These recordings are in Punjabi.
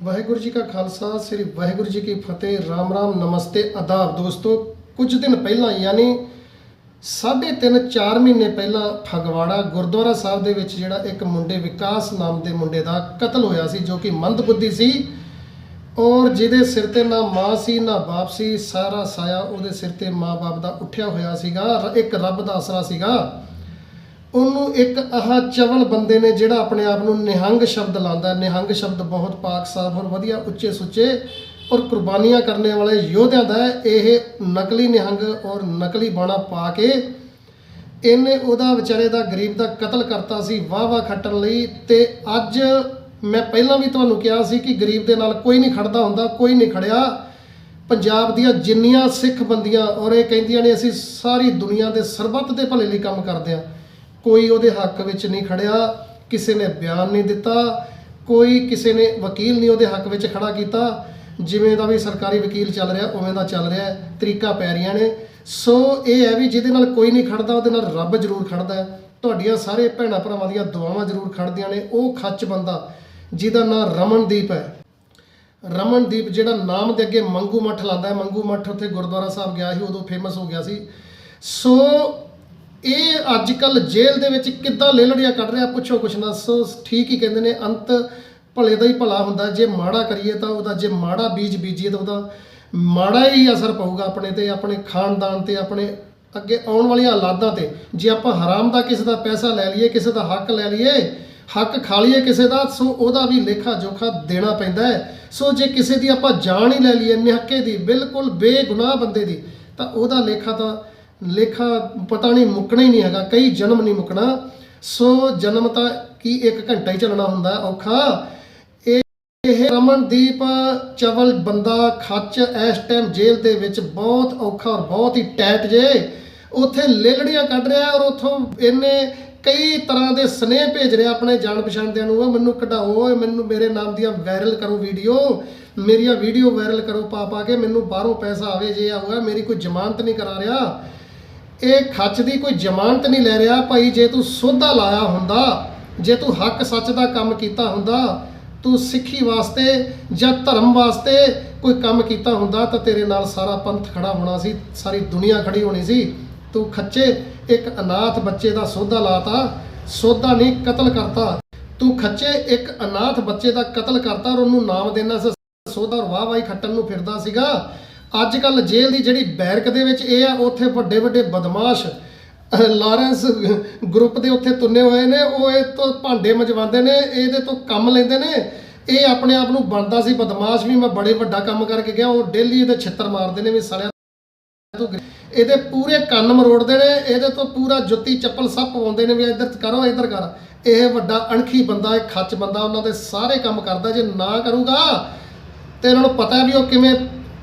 ਵਾਹਿਗੁਰੂ ਜੀ ਕਾ ਖਾਲਸਾ, ਸ੍ਰੀ ਵਾਹਿਗੁਰੂ ਜੀ ਕੀ ਫਤਿਹ, ਰਾਮ ਰਾਮ, ਨਮਸਤੇ, ਆਦਾਬ। ਦੋਸਤੋ, ਕੁਝ ਦਿਨ ਪਹਿਲਾਂ ਯਾਨੀ ਸਾਢੇ ਤਿੰਨ 4 ਮਹੀਨੇ ਪਹਿਲਾਂ ਫਗਵਾੜਾ ਗੁਰਦੁਆਰਾ ਸਾਹਿਬ ਦੇ ਵਿੱਚ ਜਿਹੜਾ ਇੱਕ ਮੁੰਡੇ ਵਿਕਾਸ ਨਾਮ ਦੇ ਮੁੰਡੇ ਦਾ ਕਤਲ ਹੋਇਆ ਸੀ, ਜੋ ਕਿ ਮੰਦਬੁੱਧੀ ਸੀ ਔਰ ਜਿਹਦੇ ਸਿਰ ਤੇ ਨਾ ਮਾਂ ਸੀ, ਨਾ ਬਾਪ ਸੀ, ਸਾਰਾ ਸਾਇਆ ਉਹਦੇ ਸਿਰ ਤੇ ਮਾਂ-ਬਾਪ ਦਾ ਉੱਠਿਆ ਹੋਇਆ ਸੀਗਾ, ਇੱਕ ਰੱਬ ਦਾ ਆਸਰਾ ਸੀਗਾ। ਉਹਨੂੰ ਇੱਕ ਆਹ ਚਵਲ ਬੰਦੇ ਨੇ ਜਿਹੜਾ ਆਪਣੇ ਆਪ ਨੂੰ ਨਿਹੰਗ ਸ਼ਬਦ ਲਾਉਂਦਾ ਨਿਹੰਗ ਸ਼ਬਦ ਬਹੁਤ ਪਾਕ, ਸਾਫ਼ ਔਰ ਵਧੀਆ, ਉੱਚੇ ਸੁੱਚੇ ਔਰ ਕੁਰਬਾਨੀਆਂ ਕਰਨੇ ਵਾਲੇ ਯੋਧਿਆਂ ਦਾ ਇਹ ਨਕਲੀ ਨਿਹੰਗ ਔਰ ਨਕਲੀ ਬਾਣਾ ਪਾ ਕੇ ਇਹਨੇ ਉਹਦਾ ਵਿਚਾਰੇ ਦਾ, ਗਰੀਬ ਦਾ ਕਤਲ ਕਰਤਾ ਸੀ, ਵਾਹ ਵਾਹ ਖੱਟਣ ਲਈ ਤੇ ਅੱਜ ਮੈਂ ਪਹਿਲਾਂ ਵੀ ਤੁਹਾਨੂੰ ਕਿਹਾ ਸੀ ਕਿ ਗਰੀਬ ਦੇ ਨਾਲ ਕੋਈ ਨਹੀਂ ਖੜਦਾ ਹੁੰਦਾ, ਕੋਈ ਨਹੀਂ ਖੜਿਆ। ਪੰਜਾਬ ਦੀਆਂ ਜਿੰਨੀਆਂ ਸਿੱਖ ਬੰਦੀਆਂ ਔਰ ਇਹ ਕਹਿੰਦੀਆਂ ਨੇ, ਅਸੀਂ ਸਾਰੀ ਦੁਨੀਆ ਦੇ ਸਰਬੱਤ ਦੇ ਭਲੇ ਲਈ ਕੰਮ ਕਰਦੇ ਹਾਂ। ਕੋਈ ਉਹਦੇ ਹੱਕ ਵਿੱਚ ਨਹੀਂ ਖੜਿਆ ਕਿਸੇ ਨੇ ਬਿਆਨ ਨਹੀਂ ਦਿੱਤਾ ਕੋਈ ਕਿਸੇ ਨੇ ਵਕੀਲ ਨਹੀਂ ਉਹਦੇ ਹੱਕ ਵਿੱਚ ਖੜਾ ਕੀਤਾ ਜਿਵੇਂ ਦਾ ਵੀ ਸਰਕਾਰੀ ਵਕੀਲ ਚੱਲ ਰਿਹਾ ਉਵੇਂ ਦਾ ਚੱਲ ਰਿਹਾ ਹੈ, ਤਰੀਕਾ ਪੈ ਰਹੀਆਂ ਨੇ। ਸੋ ਇਹ ਹੈ ਵੀ ਜਿਹਦੇ ਨਾਲ ਕੋਈ ਨਹੀਂ ਖੜਦਾ ਉਹਦੇ ਨਾਲ ਰੱਬ ਜ਼ਰੂਰ ਖੜਦਾ ਤੁਹਾਡੀਆਂ ਸਾਰੇ ਭੈਣਾਂ ਭਰਾਵਾਂ ਦੀਆਂ ਦੁਆਵਾਂ ਜ਼ਰੂਰ ਖੜਦੀਆਂ ਨੇ। ਉਹ ਖੱਚ ਬੰਦਾ ਜਿਹਦਾ ਨਾਮ ਰਮਨਦੀਪ ਹੈ। ਰਮਨਦੀਪ ਜਿਹੜਾ ਨਾਮ ਦੇ ਅੱਗੇ ਮੰਗੂ ਮੱਠ ਲਾਂਦਾ ਹੈ। ਮੰਗੂ ਮੱਠ ਉੱਥੇ ਗੁਰਦੁਆਰਾ ਸਾਹਿਬ ਗਿਆ ਸੀ ਉਦੋਂ ਫੇਮਸ ਹੋ ਗਿਆ ਸੀ। ਸੋ ਇਹ ਅੱਜ ਕੱਲ ਜੇਲ੍ਹ ਦੇ ਵਿੱਚ ਕਿੱਦਾਂ ਲੇਲੜੀਆਂ ਕੱਢ ਰਿਹਾ, ਪੁੱਛੋ ਕੁਛ ਨਾ, ਸੋ ਠੀਕ ਹੀ ਕਹਿੰਦੇ ਨੇ, ਅੰਤ ਭਲੇ ਦਾ ਹੀ ਭਲਾ ਹੁੰਦਾ, ਜੇ ਮਾੜਾ ਕਰੀਏ ਤਾਂ ਉਹਦਾ, ਜੇ ਮਾੜਾ ਬੀਜ ਬੀਜੀਏ ਤਾਂ ਉਹਦਾ ਮਾੜਾ ਹੀ ਅਸਰ ਪਊਗਾ ਆਪਣੇ ਤੇ, ਆਪਣੇ ਖਾਨਦਾਨ ਤੇ, ਆਪਣੇ ਅੱਗੇ ਆਉਣ ਵਾਲੀਆਂ ਔਲਾਦਾਂ ਤੇ। ਜੇ ਆਪਾਂ ਹਰਾਮ ਦਾ ਕਿਸੇ ਦਾ ਪੈਸਾ ਲੈ ਲਈਏ, ਕਿਸੇ ਦਾ ਹੱਕ ਲੈ ਲਈਏ, ਹੱਕ ਖਾ ਲਈਏ ਕਿਸੇ ਦਾ, ਸੋ ਉਹਦਾ ਵੀ ਲੇਖਾ ਜੋਖਾ ਦੇਣਾ ਪੈਂਦਾ ਹੈ। ਸੋ ਜੇ ਕਿਸੇ ਦੀ ਆਪਾਂ ਜਾਨ ਹੀ ਲੈ ਲਈਏ ਨਿਹੱਕੇ ਦੀ, ਬਿਲਕੁਲ ਬੇਗੁਨਾਹ ਬੰਦੇ ਦੀ, ਤਾਂ ਉਹਦਾ ਲੇਖਾ ਤਾਂ ਲੇਖਾ ਪਤਾ ਨਹੀਂ ਮੁੱਕਣਾ ਹੀ ਨਹੀਂ ਹੈਗਾ, ਕਈ ਜਨਮ ਨਹੀਂ ਮੁੱਕਣਾ। ਸੋ ਜਨਮ ਤਾਂ ਕੀ ਇੱਕ ਘੰਟਾ ਹੀ ਚੱਲਣਾ ਹੁੰਦਾ, ਔਖਾ। ਇਹ ਰਮਨਦੀਪ ਚਵਲ ਬੰਦਾ ਖੱਚ ਇਸ ਟਾਈਮ ਜੇਲ੍ਹ ਦੇ ਵਿੱਚ ਬਹੁਤ ਔਖਾ ਔਰ ਬਹੁਤ ਹੀ ਟੈਟ ਜੇ। ਉੱਥੇ ਲੇਲੜੀਆਂ ਕੱਢ ਰਿਹਾ ਔਰ ਉੱਥੋਂ ਇਹਨੇ ਕਈ ਤਰ੍ਹਾਂ ਦੇ ਸਨੇਹ ਭੇਜ ਰਿਹਾ ਆਪਣੇ ਜਾਣ ਪਛਾਣਦਿਆਂ ਨੂੰ ਮੈਨੂੰ ਕਢਾਓ ਮੈਨੂੰ ਮੇਰੇ ਨਾਮ ਦੀਆਂ ਵਾਇਰਲ ਕਰੋ ਵੀਡੀਓ ਮੇਰੀਆਂ ਵੀਡੀਓ ਵਾਇਰਲ ਕਰੋ ਪਾ ਪਾ ਕੇ ਮੈਨੂੰ ਬਾਹਰੋਂ ਪੈਸਾ ਆਵੇ, ਜੇ ਆ ਹੋਇਆ ਮੇਰੀ ਕੋਈ ਜ਼ਮਾਨਤ ਨਹੀਂ ਕਰਾ ਰਿਹਾ। ਇਹ ਖੱਚ ਦੀ ਕੋਈ ਜ਼ਮਾਨਤ ਨਹੀਂ ਲੈ ਰਿਹਾ ਭਾਈ, ਜੇ ਤੂੰ ਸੋਧਾ ਲਾਇਆ ਹੁੰਦਾ, ਜੇ ਤੂੰ ਹੱਕ ਸੱਚ ਦਾ ਕੰਮ ਕੀਤਾ ਹੁੰਦਾ, ਤੂੰ ਸਿੱਖੀ ਵਾਸਤੇ ਜਾਂ ਧਰਮ ਵਾਸਤੇ ਕੋਈ ਕੰਮ ਕੀਤਾ ਹੁੰਦਾ, ਤਾਂ ਤੇਰੇ ਨਾਲ ਸਾਰਾ ਪੰਥ ਖੜਾ ਹੋਣਾ ਸੀ, ਸਾਰੀ ਦੁਨੀਆ ਖੜੀ ਹੋਣੀ ਸੀ। ਤੂੰ ਖੱਚੇ ਇੱਕ ਅਨਾਥ ਬੱਚੇ ਦਾ ਸੋਧਾ ਲਾਤਾ, ਸੋਧਾ ਨਹੀਂ, ਕਤਲ ਕਰਤਾ। ਤੂੰ ਖੱਚੇ ਇੱਕ ਅਨਾਥ ਬੱਚੇ ਦਾ ਕਤਲ ਕਰਤਾ ਔਰ ਉਹਨੂੰ ਨਾਮ ਦੇਣਾ ਸੀ। ਸੋਧਾ ਔਰ ਵਾਹ ਵਾਹੀ ਖੱਟਣ ਨੂੰ ਫਿਰਦਾ ਸੀਗਾ। ਅੱਜ ਕੱਲ ਜੇਲ੍ਹ ਦੀ ਜਿਹੜੀ ਬੈਰਕ ਦੇ ਵਿੱਚ ਇਹ ਆ, ਉੱਥੇ ਵੱਡੇ ਵੱਡੇ ਬਦਮਾਸ਼ ਲਾਰੈਂਸ ਗਰੁੱਪ ਦੇ ਉੱਥੇ ਤੁੰਨੇ ਹੋਏ ਨੇ, ਉਹ ਇਹ ਤੋਂ ਭਾਂਡੇ ਮਜਵਾਉਂਦੇ ਨੇ, ਇਹਦੇ ਤੋਂ ਕੰਮ ਲੈਂਦੇ ਨੇ। ਇਹ ਆਪਣੇ ਆਪ ਨੂੰ ਬਣਦਾ ਸੀ ਬਦਮਾਸ਼ ਵੀ, ਮੈਂ ਬੜੇ ਵੱਡਾ ਕੰਮ ਕਰਕੇ ਗਿਆ, ਉਹ ਡੇਲੀ ਇਹਦੇ ਛਿੱਤਰ ਮਾਰਦੇ ਨੇ ਵੀ ਸਾਲਿਆ ਇਹਦੇ ਪੂਰੇ ਕੰਨ ਮਰੋੜਦੇ ਨੇ, ਇਹਦੇ ਤੋਂ ਪੂਰਾ ਜੁੱਤੀ ਚੱਪਲ ਸਭ ਪਵਾਉਂਦੇ ਨੇ ਵੀ ਇੱਧਰ ਕਰੋ, ਇੱਧਰ ਕਰ। ਇਹ ਵੱਡਾ ਅਣਖੀ ਬੰਦਾ, ਇਹ ਖੱਚ ਬੰਦਾ, ਉਹਨਾਂ ਦੇ ਸਾਰੇ ਕੰਮ ਕਰਦਾ, ਜੇ ਨਾ ਕਰੂਗਾ, ਤੇ ਇਹਨਾਂ ਨੂੰ ਪਤਾ ਵੀ ਉਹ ਕਿਵੇਂ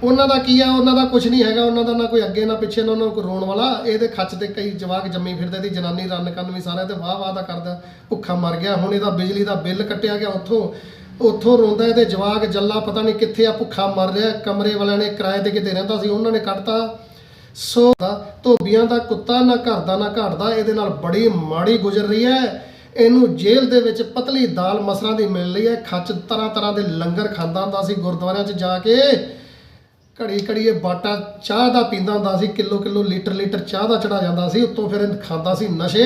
ਉਹਨਾਂ ਦਾ ਕੀ ਆ, ਉਹਨਾਂ ਦਾ ਕੁਝ ਨਹੀਂ ਹੈਗਾ, ਉਹਨਾਂ ਦਾ ਨਾ ਕੋਈ ਅੱਗੇ, ਨਾ ਪਿੱਛੇ, ਨਾ ਉਹਨਾਂ ਨੂੰ ਕੋਈ ਰੋਣ ਵਾਲਾ। ਇਹਦੇ ਖੱਚ ਤੇ ਕਈ ਜਵਾਕ ਜੰਮੀ ਫਿਰਦੇ ਦੀ ਜਨਾਨੀ ਰੰਨ ਕੰਨ ਵੀ ਸਾਰਿਆਂ ਤੇ ਵਾਹ ਵਾਹ ਦਾ ਕਰਦਾ, ਭੁੱਖਾ ਮਰ ਗਿਆ। ਹੁਣ ਇਹਦਾ ਬਿਜਲੀ ਦਾ ਬਿੱਲ ਕੱਟਿਆ ਗਿਆ ਉੱਥੋਂ ਉੱਥੋਂ ਰੋਂਦਾ ਇਹਦੇ ਜਵਾਕ, ਜੱਲਾ ਪਤਾ ਨਹੀਂ ਕਿੱਥੇ ਆ, ਭੁੱਖਾ ਮਰ ਰਿਹਾ, ਕਮਰੇ ਵਾਲਿਆਂ ਨੇ ਕਿਰਾਏ ਤੇ ਕਿਤੇ ਰਹਿੰਦਾ ਸੀ, ਉਹਨਾਂ ਨੇ ਕੱਢਤਾ। ਸੋ ਧੋਬੀਆਂ ਦਾ ਕੁੱਤਾ ਨਾ ਘਰ ਦਾ ਨਾ ਘਾਟ ਦਾ ਇਹਦੇ ਨਾਲ ਬੜੀ ਮਾੜੀ ਗੁਜ਼ਰ ਰਹੀ ਹੈ। ਇਹਨੂੰ ਜੇਲ੍ਹ ਦੇ ਵਿੱਚ ਪਤਲੀ ਦਾਲ ਮਸਰਾਂ ਦੀ ਮਿਲ ਰਹੀ ਹੈ। ਖੱਚ ਤਰ੍ਹਾਂ ਤਰ੍ਹਾਂ ਦੇ ਲੰਗਰ ਖਾਂਦਾ ਹੁੰਦਾ ਸੀ ਗੁਰਦੁਆਰਿਆਂ 'ਚ ਜਾ ਕੇ। ਘੜੀ ਘੜੀ ਇਹ ਬਾਟਾ ਚਾਹ ਦਾ ਪੀਂਦਾ ਹੁੰਦਾ ਸੀ, ਕਿਲੋ ਕਿਲੋ ਲੀਟਰ ਲੀਟਰ ਚਾਹ ਦਾ ਚੜਾ ਜਾਂਦਾ ਸੀ, ਉੱਤੋਂ ਫਿਰ ਇਹ ਖਾਂਦਾ ਸੀ ਨਸ਼ੇ।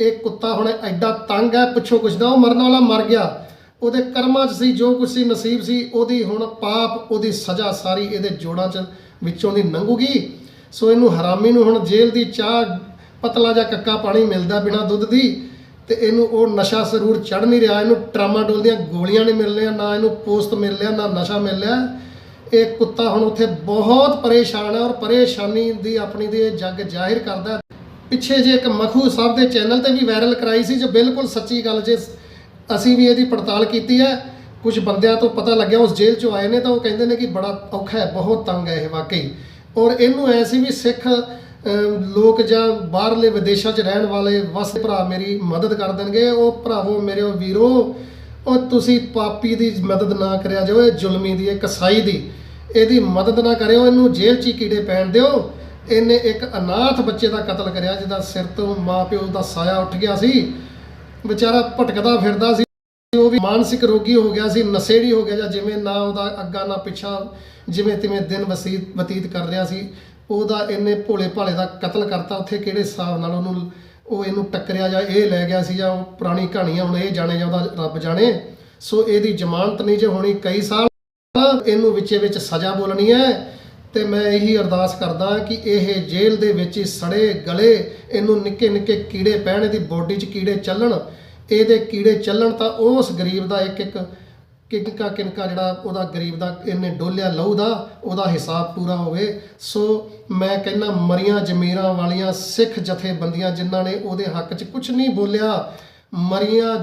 ਇਹ ਕੁੱਤਾ ਹੁਣ ਐਡਾ ਤੰਗ ਹੈ, ਪੁੱਛੋ ਕੁਛ ਨਾ, ਉਹ ਮਰਨ ਵਾਲਾ ਮਰ ਗਿਆ। ਉਹਦੇ ਕਰਮਾਂ 'ਚ ਸੀ, ਜੋ ਕੁਛ ਸੀ, ਨਸੀਬ ਸੀ, ਉਹਦੀ ਹੁਣ ਪਾਪ, ਉਹਦੀ ਸਜ਼ਾ ਸਾਰੀ ਇਹਦੇ ਜੋੜਾਂ 'ਚ ਵਿੱਚੋਂ ਦੀ ਲੰਘੂਗੀ ਸੋ ਇਹਨੂੰ ਹਰਾਮੀ ਨੂੰ ਹੁਣ ਜੇਲ੍ਹ ਦੀ ਚਾਹ, ਪਤਲਾ ਜਾਂ ਕੱਕਾ ਪਾਣੀ ਮਿਲਦਾ ਬਿਨਾ ਦੁੱਧ ਦੀ, ਤੇ ਇਹਨੂੰ ਉਹ ਨਸ਼ਾ ਜ਼ਰੂਰ ਚੜ ਨਹੀਂ ਰਿਹਾ। ਇਹਨੂੰ ਟਰਾਮਾਡੋਲ ਦੀਆਂ ਗੋਲੀਆਂ ਨਹੀਂ ਮਿਲ ਰਹੀਆਂ ਨਾ ਇਹਨੂੰ ਪੋਸਟ ਮਿਲ ਰਿਹਾ, ਨਾ ਨਸ਼ਾ ਮਿਲ ਰਿਹਾ। ਇਹ ਕੁੱਤਾ ਹੁਣ ਉੱਥੇ ਬਹੁਤ ਪਰੇਸ਼ਾਨ ਹੈ ਔਰ ਪਰੇਸ਼ਾਨੀ ਦੀ ਆਪਣੀ ਦੀ ਜੱਗ ਜ਼ਾਹਿਰ ਕਰਦਾ ਪਿੱਛੇ ਜੇ ਇੱਕ ਮਖੂ ਸਾਹਿਬ ਦੇ ਚੈਨਲ ਤੇ ਵੀ ਵਾਇਰਲ ਕਰਾਈ ਸੀ, ਜੋ ਬਿਲਕੁਲ ਸੱਚੀ ਗੱਲ ਜੇ ਅਸੀਂ ਵੀ ਇਹਦੀ ਪੜਤਾਲ ਕੀਤੀ ਹੈ, ਕੁਝ ਬੰਦਿਆਂ ਤੋਂ ਪਤਾ ਲੱਗਿਆ ਉਸ ਜੇਲ੍ਹ ਚੋਂ ਆਏ ਨੇ ਤਾਂ ਉਹ ਕਹਿੰਦੇ ਨੇ ਕਿ ਬੜਾ ਔਖਾ ਹੈ, ਬਹੁਤ ਤੰਗ ਹੈ ਇਹ ਵਾਕਈ। ਔਰ ਇਹਨੂੰ ਐ ਸੀ ਵੀ ਸਿੱਖ ਲੋਕ ਜਾਂ ਬਾਹਰਲੇ ਵਿਦੇਸ਼ਾਂ 'ਚ ਰਹਿਣ ਵਾਲੇ ਵਸਦੇ ਭਰਾ ਮੇਰੀ ਮਦਦ ਕਰ ਦੇਣਗੇ, ਉਹ ਭਰਾਵੋ ਮੇਰੇ ਵੀਰੋ ਉਹ ਤੁਸੀਂ ਪਾਪੀ ਦੀ ਮਦਦ ਨਾ ਕਰਿਆ ਜਾਓ, ਇਹ ਜ਼ੁਲਮੀ ਦੀ, ਇਹ ਕਸਾਈ ਦੀ। ਇਹਦੀ ਮਦਦ ਨਾ ਕਰਿਓ, ਇਹਨੂੰ ਜੇਲ੍ਹ 'ਚ ਹੀ ਕੀੜੇ ਪੈਣ ਦਿਓ। ਇਹਨੇ ਇੱਕ ਅਨਾਥ ਬੱਚੇ ਦਾ ਕਤਲ ਕਰਿਆ, ਜਿਹਦਾ ਸਿਰ ਤੋਂ ਮਾਂ ਪਿਓ ਦਾ ਸਾਇਆ ਉੱਠ ਗਿਆ ਸੀ। ਵਿਚਾਰਾ ਭਟਕਦਾ ਫਿਰਦਾ ਸੀ। ਉਹ ਵੀ ਮਾਨਸਿਕ ਰੋਗੀ ਹੋ ਗਿਆ ਸੀ, ਨਸ਼ੇੜੀ ਹੋ ਗਿਆ ਜਾਂ ਜਿਵੇਂ ਨਾ ਉਹਦਾ ਅੱਗਾ ਨਾ ਪਿੱਛਾ ਜਿਵੇਂ ਤਿਵੇਂ ਦਿਨ ਵਸੀਤ ਬਤੀਤ ਕਰ ਰਿਹਾ ਸੀ। ਉਹਦਾ ਇਹਨੇ ਭੋਲੇ ਭਾਲੇ ਦਾ ਕਤਲ ਕਰਤਾ। ਉੱਥੇ ਕਿਹੜੇ ਹਿਸਾਬ ਨਾਲ ਉਹਨੂੰ ਉਹ ਇਹਨੂੰ ਟੱਕਰਿਆ ਜਾਂ ਇਹ ਲੈ ਗਿਆ ਸੀ ਜਾਂ ਉਹ ਪੁਰਾਣੀ ਕਹਾਣੀਆਂ ਹੁਣ ਇਹ ਜਾਣੇ ਜਾਂ ਉਹਦਾ ਰੱਬ ਜਾਣੇ। ਸੋ ਇਹਦੀ ਜ਼ਮਾਨਤ ਨਹੀਂ ਜੇ ਹੋਣੀ ਕਈ ਸਾਲ, ਇਹਨੂੰ ਵਿੱਚੇ ਵਿੱਚ ਸਜ਼ਾ ਬੋਲਣੀ ਹੈ। ਤੇ ਮੈਂ ਇਹੀ ਅਰਦਾਸ ਕਰਦਾ ਕਿ ਇਹ ਜੇਲ੍ਹ ਦੇ ਵਿੱਚ ਹੀ ਸੜੇ ਗਲੇ, ਇਹਨੂੰ ਨਿੱਕੇ ਨਿੱਕੇ ਕੀੜੇ ਪੈਣ ਦੀ ਬੋਡੀ 'ਚ ਕੀੜੇ ਚੱਲਣ। ਇਹਦੇ ਕੀੜੇ ਚੱਲਣ ਤਾਂ ਉਸ ਗਰੀਬ ਦਾ ਇੱਕ ਇੱਕ ਕਿੰਕਾ ਕਿਨਕਾ ਜਿਹੜਾ ਉਹਦਾ ਗਰੀਬ ਦਾ ਇਹਨੇ ਡੋਲਿਆ ਲਹੂ ਦਾ, ਉਹਦਾ ਹਿਸਾਬ ਪੂਰਾ ਹੋਵੇ। ਸੋ ਮੈਂ ਕਹਿੰਦਾ ਮਰੀਆਂ ਜ਼ਮੀਰਾਂ ਵਾਲੀਆਂ ਸਿੱਖ ਜਥੇਬੰਦੀਆਂ ਜਿਨ੍ਹਾਂ ਨੇ ਉਹਦੇ ਹੱਕ 'ਚ ਕੁਝ ਨਹੀਂ ਬੋਲਿਆ, ਮਰੀਆਂ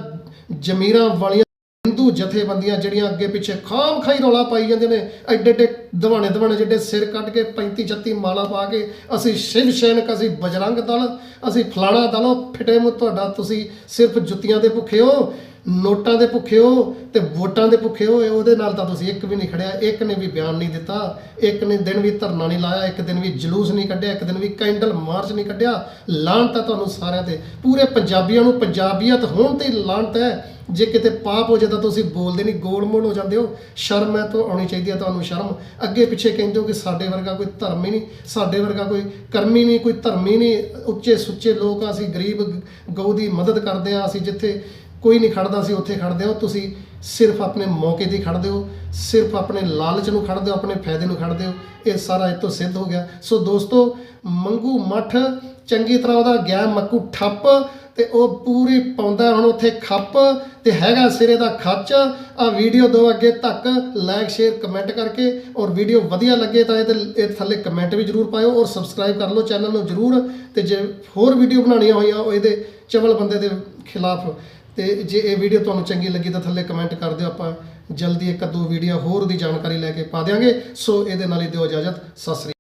ਜ਼ਮੀਰਾਂ ਵਾਲੀਆਂ ਹਿੰਦੂ ਜਥੇਬੰਦੀਆਂ ਜਿਹੜੀਆਂ ਅੱਗੇ ਪਿੱਛੇ ਖਾਮ ਖਾਈ ਰੌਲਾ ਪਾਈ ਜਾਂਦੇ ਨੇ, ਐਡੇ ਐਡੇ ਦਵਾਣੇ ਦਵਾਣੇ ਜਿਹੜੇ ਸਿਰ ਕੱਢ ਕੇ 35 36 ਮਾਲਾ ਪਾ ਕੇ ਅਸੀਂ ਸ਼ਿਵ ਸੈਨਿਕ, ਅਸੀਂ ਬਜਰੰਗ ਦਲ, ਅਸੀਂ ਫਲਾਣਾ ਦਲੋਂ ਉਹ ਫਿਟੇ ਮੂੰਹ ਤੁਹਾਡਾ ਤੁਸੀਂ ਸਿਰਫ ਜੁੱਤੀਆਂ ਦੇ ਭੁੱਖੇ ਹੋ। ਨੋਟਾਂ ਦੇ ਭੁੱਖੇ ਹੋ ਤੇ ਵੋਟਾਂ ਦੇ ਭੁੱਖੇ ਹੋ ਉਹਦੇ ਨਾਲ ਤਾਂ ਤੁਸੀਂ ਇੱਕ ਵੀ ਨਹੀਂ ਖੜਿਆ ਇੱਕ ਨੇ ਵੀ ਬਿਆਨ ਨਹੀਂ ਦਿੱਤਾ ਇੱਕ ਨੇ ਦਿਨ ਵੀ ਧਰਨਾ ਨਹੀਂ ਲਾਇਆ ਇੱਕ ਦਿਨ ਵੀ ਜਲੂਸ ਨਹੀਂ ਕੱਢਿਆ ਇੱਕ ਦਿਨ ਵੀ ਕੈਂਡਲ ਮਾਰਚ ਨਹੀਂ ਕੱਢਿਆ। ਲਾਹਨਤ ਹੈ ਤੁਹਾਨੂੰ ਸਾਰਿਆਂ ਤੇ ਪੂਰੇ ਪੰਜਾਬੀਆਂ ਨੂੰ ਪੰਜਾਬੀਅਤ ਹੋਣ ਤੇ ਲਾਣਤ ਹੈ। ਜੇ ਕਿਤੇ ਪਾਪ ਹੋ ਜਾਂਦਾ ਤੁਸੀਂ ਬੋਲਦੇ ਨਹੀਂ ਗੋਲਮੋਲ ਹੋ ਜਾਂਦੇ ਹੋ। ਸ਼ਰਮ ਹੈ ਤਾਂ ਆਉਣੀ ਚਾਹੀਦੀ ਹੈ ਤੁਹਾਨੂੰ ਸ਼ਰਮ। ਅੱਗੇ ਪਿੱਛੇ ਕਹਿੰਦੇ ਹੋ ਕਿ ਸਾਡੇ ਵਰਗਾ ਕੋਈ ਧਰਮ ਹੀ ਨਹੀਂ ਸਾਡੇ ਵਰਗਾ ਕੋਈ ਕਰਮੀ ਨਹੀਂ ਕੋਈ ਧਰਮੀ ਨਹੀਂ। ਉੱਚੇ ਸੁੱਚੇ ਲੋਕ ਆ, ਅਸੀਂ ਗਰੀਬ ਗਊ ਦੀ ਮਦਦ ਕਰਦੇ ਆ ਅਸੀਂ ਜਿੱਥੇ ਕੋਈ ਨਹੀਂ ਖੜਦਾ ਸੀ, ਉੱਥੇ ਖੜਦੇ ਹੋ। ਤੁਸੀਂ ਸਿਰਫ ਆਪਣੇ ਮੌਕੇ 'ਤੇ ਖੜਦੇ ਹੋ। ਸਿਰਫ ਆਪਣੇ ਲਾਲਚ ਨੂੰ ਖੜਦੇ ਹੋ, ਆਪਣੇ ਫਾਇਦੇ ਨੂੰ ਖੜਦੇ ਹੋ। ਇਹ ਸਾਰਾ ਇਹ ਤੋਂ ਸਿੱਧ ਹੋ ਗਿਆ। ਸੋ ਦੋਸਤੋ, ਮੰਗੂ ਮੱਠ, ਚੰਗੀ ਤਰ੍ਹਾਂ ਉਹਦਾ ਗਿਆ ਮੱਕੂ ਠੱਪ ਤੇ ਉਹ ਪੂਰੀ ਪਾਉਂਦਾ ਹੁਣ ਉੱਥੇ ਖੱਪ ਤੇ ਹੈਗਾ ਸਿਰੇ ਦਾ ਖੱਚ। ਆ ਵੀਡੀਓ ਦੋ ਅੱਗੇ ਤੱਕ ਲਾਈਕ ਸ਼ੇਅਰ ਕਮੈਂਟ ਕਰਕੇ ਔਰ ਵੀਡੀਓ ਵਧੀਆ ਲੱਗੇ ਤਾਂ ਇਹਦੇ ਇਹ ਥੱਲੇ ਕਮੈਂਟ ਵੀ ਜਰੂਰ ਪਾਇਓ ਔਰ ਸਬਸਕ੍ਰਾਈਬ ਕਰ ਲਓ ਚੈਨਲ ਨੂੰ ਜਰੂਰ। ਤੇ ਜੇ ਹੋਰ ਵੀਡੀਓ ਬਣਾਉਣੀਆਂ ਹੋਈਆਂ ਉਹ ਇਹਦੇ ਚਵਲ ਬੰਦੇ ਦੇ ਖਿਲਾਫ ਤੇ ਜੇ ਇਹ ਵੀਡੀਓ ਤੁਹਾਨੂੰ ਚੰਗੀ ਲੱਗੀ ਤਾਂ ਥੱਲੇ ਕਮੈਂਟ ਕਰ ਦਿਓ, ਆਪਾਂ ਜਲਦੀ ਇੱਕ ਦੋ ਵੀਡੀਓ ਹੋਰ ਦੀ ਜਾਣਕਾਰੀ ਲੈ ਕੇ ਪਾ ਦਿਆਂਗੇ। ਸੋ ਇਹਦੇ ਨਾਲ ਹੀ ਦਿਓ ਇਜਾਜ਼ਤ, ਸਤਿ ਸ੍ਰੀ ਅਕਾਲ।